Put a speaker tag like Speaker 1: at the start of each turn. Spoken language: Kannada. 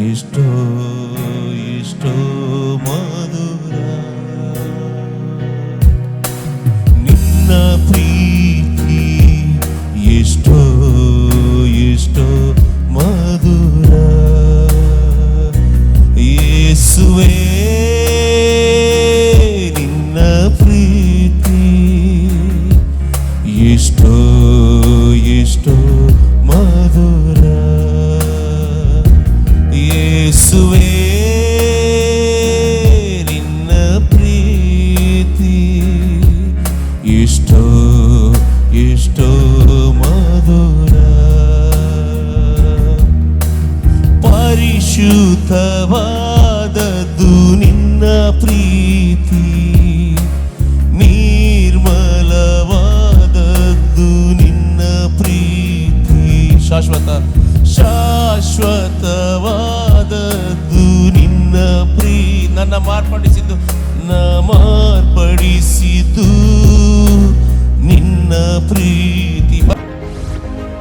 Speaker 1: ఇష్టో ఇష్టో మధురా. నిన్న ప్రీతి ఇష్టో ఇష్టో మధురా. యేసువే నిన్న ప్రీతి ఇష్టో ఇష్టో ಯೇಸುವೇ ನಿನ್ನ ಪ್ರೀತಿ. ಇಷ್ಟೋ ಎಷ್ಟೋ ಮಧುರ. ಪರಿಶುದ್ಧವಾದದ್ದು ನಿನ್ನ ಪ್ರೀತಿ. ನಿರ್ಮಲವಾದದ್ದು ನಿನ್ನ ಪ್ರೀತಿ. ಶಾಶ್ವತ ನನ್ನ ಮಾರ್ಪಡಿಸಿದ್ದು.